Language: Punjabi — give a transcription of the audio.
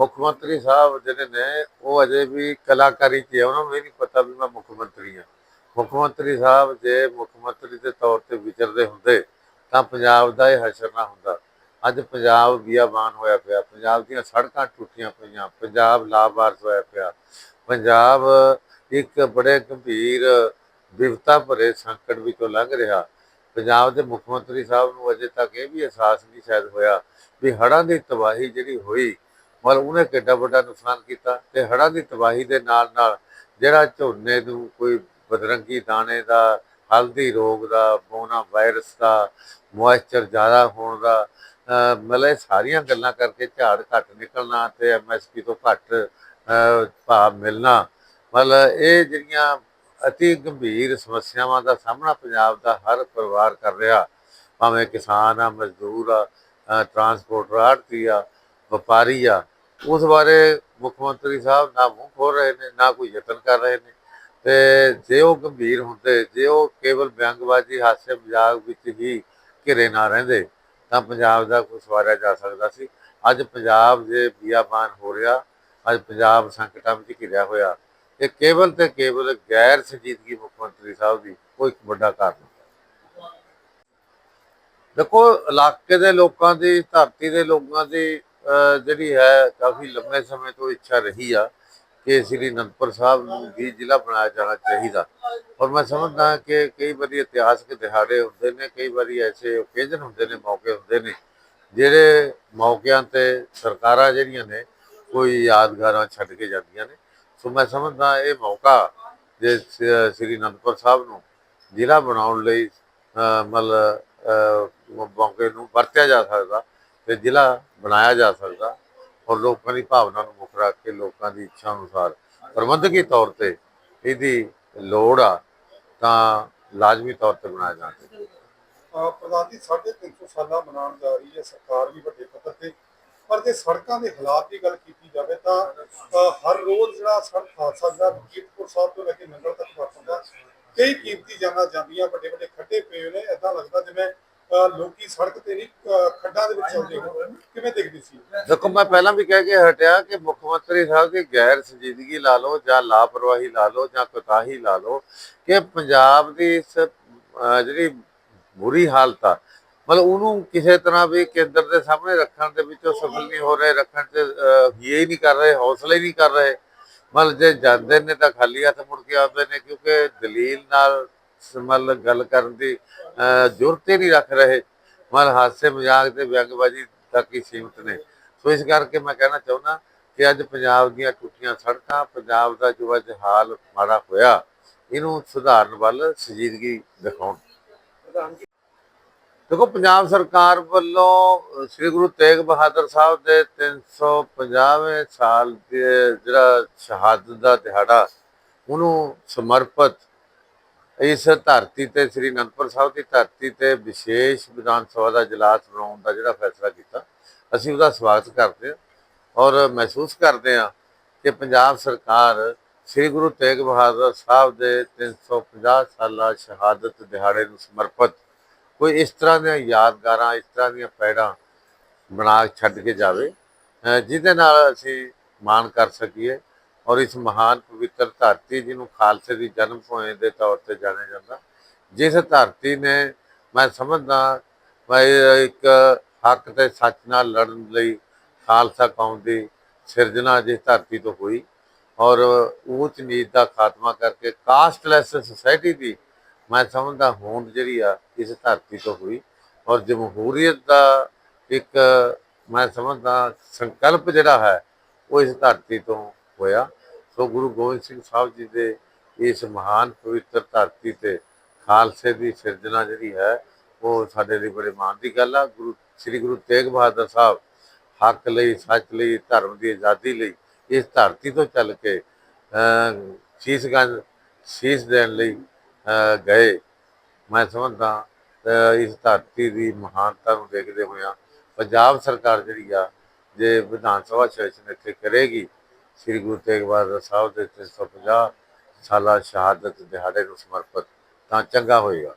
ਮੁੱਖ ਮੰਤਰੀ ਸਾਹਿਬ ਜਿਹੜੇ ਨੇ, ਉਹ ਅਜੇ ਵੀ ਕਲਾਕਾਰੀ 'ਚ ਹੈ ਉਹਨਾਂ ਨੂੰ ਇਹ ਨਹੀਂ ਪਤਾ ਵੀ ਮੈਂ ਮੁੱਖ ਮੰਤਰੀ ਹਾਂ ਮੁੱਖ ਮੰਤਰੀ ਸਾਹਿਬ ਜੇ ਮੁੱਖ ਮੰਤਰੀ ਦੇ ਤੌਰ ਤੇ ਵਿਚਰਦੇ ਹੁੰਦੇ, ਤਾਂ ਪੰਜਾਬ ਦਾ ਇਹ ਹਸ਼ਰ ਨਾ ਹੁੰਦਾ। ਅੱਜ ਪੰਜਾਬ ਬਿਆਬਾਨ ਹੋਇਆ ਪਿਆ। ਪੰਜਾਬ ਦੀਆਂ ਸੜਕਾਂ ਟੁੱਟੀਆਂ ਪਈਆਂ। ਪੰਜਾਬ ਲਾਵਾਰਸ ਹੋਇਆ ਪਿਆ। ਪੰਜਾਬ ਇੱਕ ਬੜੇ ਗੰਭੀਰ ਵਿਵਤਾ ਭਰੇ ਸੰਕਟ ਵਿੱਚੋਂ ਲੰਘ ਰਿਹਾ। ਪੰਜਾਬ ਦੇ ਮੁੱਖ ਮੰਤਰੀ ਸਾਹਿਬ ਨੂੰ ਅਜੇ ਤੱਕ ਇਹ ਵੀ ਅਹਿਸਾਸ ਨਹੀਂ ਸ਼ਾਇਦ ਹੋਇਆ ਵੀ ਹੜ੍ਹਾਂ ਦੀ ਤਬਾਹੀ ਜਿਹੜੀ ਹੋਈ ਮਤਲਬ ਉਹਨੇ ਕਿੱਡਾ ਵੱਡਾ ਨੁਕਸਾਨ ਕੀਤਾ ਤੇ ਹੜ੍ਹਾਂ ਦੀ ਤਬਾਹੀ ਦੇ ਨਾਲ ਨਾਲ ਜਿਹੜਾ ਝੋਨੇ ਨੂੰ ਕੋਈ ਬਦਰੰਗੀ ਦਾਣੇ ਦਾ, ਹਲਦੀ ਰੋਗ ਦਾ, ਬੋਨਾ ਵਾਇਰਸ ਦਾ, ਮੋਇਸਚਰ ਜ਼ਿਆਦਾ ਹੋਣ ਦਾ ਮਤਲਬ ਇਹ ਸਾਰੀਆਂ ਗੱਲਾਂ ਕਰਕੇ ਝਾੜ ਘੱਟ ਨਿਕਲਣਾ ਤੇ ਐਮਐਸਪੀ ਤੋਂ ਘੱਟ, ਅਹ ਭਾਅ ਮਿਲਣਾ। ਮਤਲਬ ਇਹ ਜਿਹੜੀਆਂ ਅਤੀ ਗੰਭੀਰ ਸਮੱਸਿਆਵਾਂ ਦਾ ਸਾਹਮਣਾ ਪੰਜਾਬ ਦਾ ਹਰ ਪਰਿਵਾਰ ਕਰ ਰਿਹਾ, ਭਾਵੇਂ ਕਿਸਾਨ ਆ, ਮਜ਼ਦੂਰ ਆ, ਅਹ ਟਰਾਂਸਪੋਰਟਰ ਆੜਤੀ ਆ, ਵਪਾਰੀ ਆ ਉਸ ਬਾਰੇ ਮੁੱਖ ਮੰਤਰੀ ਸਾਹਿਬ ਨਾ ਮੂੰਹ ਖੋਲ ਰਹੇ ਨੇ, ਨਾ ਕੋਈ ਯਤਨ ਕਰ ਰਹੇ ਨੇ। ਤੇ ਜੇ ਉਹ ਗੰਭੀਰ ਹੁੰਦੇ, ਜੇ ਉਹ ਕੇਵਲ ਵਿਅੰਗਬਾਜ਼ੀ ਹਾਸੇ ਮਜ਼ਾਕ ਵਿੱਚ ਹੀ ਘਿਰੇ ਨਾ ਰਹਿੰਦੇ, ਤਾਂ ਪੰਜਾਬ ਦਾ ਕੋਈ ਸਵਾਰਿਆ ਜਾ ਸਕਦਾ ਸੀ। ਅੱਜ ਪੰਜਾਬ ਜੇ ਬਿਆਬਾਨ ਹੋ ਰਿਹਾ, ਅੱਜ ਪੰਜਾਬ ਸੰਕਟਾਂ ਵਿੱਚ ਘਿਰਿਆ ਹੋਇਆ, ਇਹ ਕੇਵਲ ਤੇ ਕੇਵਲ ਗੈਰ ਸੰਜੀਦਗੀ ਮੁੱਖ ਮੰਤਰੀ ਸਾਹਿਬ ਦੀ ਉਹ ਇੱਕ ਵੱਡਾ ਕਾਰਨ ਦੇਖੋ, ਇਲਾਕੇ ਦੇ ਲੋਕਾਂ ਦੀ, ਧਰਤੀ ਦੇ ਲੋਕਾਂ ਦੀ ਜਿਹੜੀ ਹੈ, ਕਾਫੀ ਲੰਬੇ ਸਮੇਂ ਤੋਂ ਇੱਛਾ ਰਹੀ ਆ ਕਿ ਸ੍ਰੀ ਅਨੰਦਪੁਰ ਸਾਹਿਬ ਨੂੰ ਵੀ ਜ਼ਿਲ੍ਹਾ ਬਣਾਇਆ ਜਾਣਾ ਚਾਹੀਦਾ। ਔਰ ਮੈਂ ਸਮਝਦਾ ਕਿ ਕਈ ਵਾਰੀ ਇਤਿਹਾਸਕ ਦਿਹਾੜੇ ਹੁੰਦੇ ਨੇ, ਕਈ ਵਾਰੀ ਐਸੇ ਓਕੇਜ਼ਨ ਹੁੰਦੇ ਨੇ, ਮੌਕੇ ਹੁੰਦੇ ਨੇ, ਜਿਹੜੇ ਮੌਕਿਆਂ ਤੇ ਸਰਕਾਰਾਂ ਜਿਹੜੀਆਂ ਨੇ, ਕੋਈ ਯਾਦਗਾਰਾਂ ਛੱਡ ਕੇ ਜਾਂਦੀਆਂ ਨੇ। ਸੋ ਮੈਂ ਸਮਝਦਾ ਇਹ ਮੌਕਾ ਜੇ ਸ੍ਰੀ ਅਨੰਦਪੁਰ ਸਾਹਿਬ ਨੂੰ ਜ਼ਿਲ੍ਹਾ ਬਣਾਉਣ ਲਈ ਮਤਲਬ ਮੌਕੇ ਨੂੰ ਵਰਤਿਆ ਜਾ ਸਕਦਾ। ਤੇ ਜ਼ਿਲ੍ਹਾ ਬਣਾਇਆ ਜਾ ਸਕਦਾ ਔਰ ਲੋਕਾਂ ਦੀ ਭਾਵਨਾ ਨੂੰ ਮੁੱਖ ਰੱਖ ਕੇ ਲੋਕਾਂ ਦੀ ਇੱਛਾ ਅਨੁਸਾਰ ਪ੍ਰਬੰਧਕੀ ਤੌਰ ਤੇ ਇਹਦੀ ਲੋੜ ਆ, ਤਾਂ ਲਾਜ਼ਮੀ ਤੌਰ ਤੇ ਬਣਾਇਆ ਜਾਣਾ ਚਾਹੀਦਾ ਪ੍ਰਧਾਨ ਜੀ 350 ਸਾਲਾਂ ਮਨਾਉਣ ਜਾ ਰਹੀ ਹੈ ਸਰਕਾਰ ਵੀ ਵੱਡੇ ਪੱਧਰ ਤੇ। ਪਰ ਜੇ ਸੜਕਾਂ ਦੇ ਹਾਲਾਤ ਦੀ ਗੱਲ ਕੀਤੀ ਜਾਵੇ ਤਾਂ ਹਰ ਰੋਜ਼ ਜਿਹੜਾ ਸੜਕ ਹਾਦਸਾ ਜਿਹੜਾ ਕੀਰਤਪੁਰ ਸਾਹਿਬ ਤੋਂ ਲੈ ਕੇ ਨੰਗਲ ਤੱਕ ਵਾਪਰਦਾ, ਕਈ ਕੀਮਤੀ ਜਾਨਾਂ ਜਾਂਦੀਆਂ ਵੱਡੇ ਵੱਡੇ ਖੱਡੇ ਪਏ ਨੇ। ਐਦਾਂ ਲੱਗਦਾ ਜਿਵੇਂ ਲੋਕੀ ਸੜਕ ਤੇ ਨਹੀਂ ਖੱਡਾਂ ਚੱਲਦੇ ਹੋਣ ਕਿਵੇਂ ਦਿਖਦੀ ਸੀ? ਦੇਖੋ ਮੈਂ ਪਹਿਲਾਂ ਵੀ ਕਹਿ ਕੇ ਹਟਿਆ ਕਿ ਮੁੱਖ ਮੰਤਰੀ ਸਾਹਿਬ ਦੀ ਗੈਰ ਸੰਜੀਦਗੀ ਲਾ ਲਓ ਜਾਂ ਲਾਪਰਵਾਹੀ ਲਾ ਲਓ ਜਾਂ ਕੋਤਾਹੀ ਲਾ ਲਓ ਕਿ ਪੰਜਾਬ ਦੀ ਇਸ ਜਿਹੜੀ ਬੁਰੀ ਹਾਲਤ ਆ ਮਤਲਬ ਉਹਨੂੰ ਕਿਸੇ ਤਰ੍ਹਾਂ ਵੀ ਕੇਂਦਰ ਦੇ ਸਾਹਮਣੇ ਰੱਖਣ ਦੇ ਵਿੱਚ ਉਹ ਸਫਲ ਨਹੀਂ ਹੋ ਰਹੇ ਰੱਖਣ ਚ ਅਹ, ਨਹੀਂ ਕਰ ਰਹੇ ਹੌਸਲੇ ਨਹੀਂ ਕਰ ਰਹੇ। ਮਤਲਬ ਜੇ ਜਾਂਦੇ ਨੇ ਤਾਂ ਖਾਲੀ ਹੱਥ ਮੁੜ ਕੇ ਆਉਂਦੇ ਨੇ ਕਿਉਂਕਿ ਦਲੀਲ ਨਾਲ ਮਤਲਬ ਗੱਲ ਕਰਨ ਦੀ ਜ਼ਰੂਰਤ ਹੀ ਨਹੀਂ ਰੱਖ ਰਹੇ। ਮਤਲਬ ਹਾਸੇ ਮਜ਼ਾਕ ਤੇ ਵਿਅੰਗਬਾਜ਼ੀ ਤੱਕ ਹੀ ਸੀਮਿਤ ਨੇ। ਸੋ ਇਸ ਕਰਕੇ ਮੈਂ ਕਹਿਣਾ ਚਾਹੁੰਦਾ ਕਿ ਅੱਜ ਪੰਜਾਬ ਦੀਆਂ ਟੁੱਟੀਆਂ ਸੜਕਾਂ, ਪੰਜਾਬ ਦਾ ਜੋ ਅੱਜ ਹਾਲ ਮਾੜਾ ਹੋਇਆ, ਇਹਨੂੰ ਸੁਧਾਰਨ ਵੱਲ ਸੰਜੀਦਗੀ ਦਿਖਾਉਣ। ਦੇਖੋ, ਪੰਜਾਬ ਸਰਕਾਰ ਵੱਲੋਂ ਸ੍ਰੀ ਗੁਰੂ ਤੇਗ ਬਹਾਦਰ ਸਾਹਿਬ ਦੇ 350ਵੇਂ ਸਾਲ ਦੇ ਜਿਹੜਾ ਸ਼ਹਾਦਤ ਦਾ ਦਿਹਾੜਾ, ਉਹਨੂੰ ਸਮਰਪਿਤ ਇਸ ਧਰਤੀ ਤੇ ਸ੍ਰੀ ਅਨੰਦਪੁਰ ਸਾਹਿਬ ਦੀ ਧਰਤੀ ਤੇ ਵਿਸ਼ੇਸ਼ ਵਿਧਾਨ ਸਭਾ ਦਾ ਇਜਲਾਸ ਬਣਾਉਣ ਦਾ ਜਿਹੜਾ ਫੈਸਲਾ ਕੀਤਾ, ਅਸੀਂ ਉਹਦਾ ਸਵਾਗਤ ਕਰਦੇ ਹਾਂ ਔਰ ਮਹਿਸੂਸ ਕਰਦੇ ਹਾਂ ਕਿ ਪੰਜਾਬ ਸਰਕਾਰ ਸ੍ਰੀ ਗੁਰੂ ਤੇਗ ਬਹਾਦਰ ਸਾਹਿਬ ਦੇ 350 ਸਾਲਾ ਸ਼ਹਾਦਤ ਦਿਹਾੜੇ ਨੂੰ ਸਮਰਪਿਤ ਕੋਈ ਇਸ ਤਰ੍ਹਾਂ ਦੀਆਂ ਯਾਦਗਾਰਾਂ, ਇਸ ਤਰ੍ਹਾਂ ਦੀਆਂ ਪੈੜਾਂ ਬਣਾ ਛੱਡ ਕੇ ਜਾਵੇ ਜਿਹਦੇ ਨਾਲ ਅਸੀਂ ਮਾਣ ਕਰ ਸਕੀਏ। ਔਰ ਇਸ ਮਹਾਨ ਪਵਿੱਤਰ ਧਰਤੀ ਜਿਹਨੂੰ ਖਾਲਸੇ ਦੀ ਜਨਮ ਭੂਮੀ ਦੇ ਤੌਰ ਤੇ ਜਾਣਿਆ ਜਾਂਦਾ। ਜਿਸ ਧਰਤੀ ਨੇ ਮੈਂ ਸਮਝਦਾ ਮੈਂ ਇੱਕ ਹੱਕ ਤੇ ਸੱਚ ਨਾਲ ਲੜਨ ਲਈ ਖਾਲਸਾ ਕੌਮ ਦੀ ਸਿਰਜਣਾ ਜਿਸ ਧਰਤੀ ਤੋਂ ਹੋਈ ਔਰ ਉੱਚ ਨੀਚ ਦਾ ਖਾਤਮਾ ਕਰਕੇ ਕਾਸਟਲੈਸ ਸੋਸਾਇਟੀ ਦੀ ਮੈਂ ਸਮਝਦਾ ਹੋਂਦ ਜਿਹੜੀ ਆ ਇਸ ਧਰਤੀ ਤੋਂ ਹੋਈ ਔਰ ਜਮਹੂਰੀਅਤ ਦਾ ਇੱਕ ਮੈਂ ਸਮਝਦਾ ਸੰਕਲਪ ਜਿਹੜਾ ਹੈ ਉਹ ਇਸ ਧਰਤੀ ਤੋਂ ਹੋਇਆ। ਸੋ ਗੁਰੂ ਗੋਬਿੰਦ ਸਿੰਘ ਸਾਹਿਬ ਜੀ ਦੇ ਇਸ ਮਹਾਨ ਪਵਿੱਤਰ ਧਰਤੀ ਤੇ ਖਾਲਸੇ ਦੀ ਸਿਰਜਣਾ ਜਿਹੜੀ ਹੈ, ਉਹ ਸਾਡੇ ਲਈ ਬੜੇ ਮਾਣ ਦੀ ਗੱਲ ਆ। ਗੁਰੂ, ਸ੍ਰੀ ਗੁਰੂ ਤੇਗ ਬਹਾਦਰ ਸਾਹਿਬ ਹੱਕ ਲਈ, ਸੱਚ ਲਈ, ਧਰਮ ਦੀ ਆਜ਼ਾਦੀ ਲਈ ਇਸ ਧਰਤੀ ਤੋਂ ਚੱਲ ਕੇ ਸ਼ੀਸ਼ਗੰਜ ਸ਼ੀਸ਼ ਦੇਣ ਲਈ ਗਏ। ਮੈਂ ਸਮਝਦਾ ਇਸ ਧਰਤੀ ਦੀ ਮਹਾਨਤਾ ਨੂੰ ਦੇਖਦੇ ਹੋਇਆ ਪੰਜਾਬ ਸਰਕਾਰ ਜਿਹੜੀ ਆ, ਜੇ ਵਿਧਾਨ ਸਭਾ ਸੈਸ਼ਨ ਇੱਥੇ ਕਰੇਗੀ ਸ੍ਰੀ ਗੁਰੂ ਤੇਗ ਬਹਾਦਰ ਸਾਹਿਬ ਦੇ 350 ਸਾਲਾ ਸ਼ਹਾਦਤ ਦਿਹਾੜੇ ਨੂੰ ਸਮਰਪਿਤ, ਤਾਂ ਚੰਗਾ ਹੋਏਗਾ।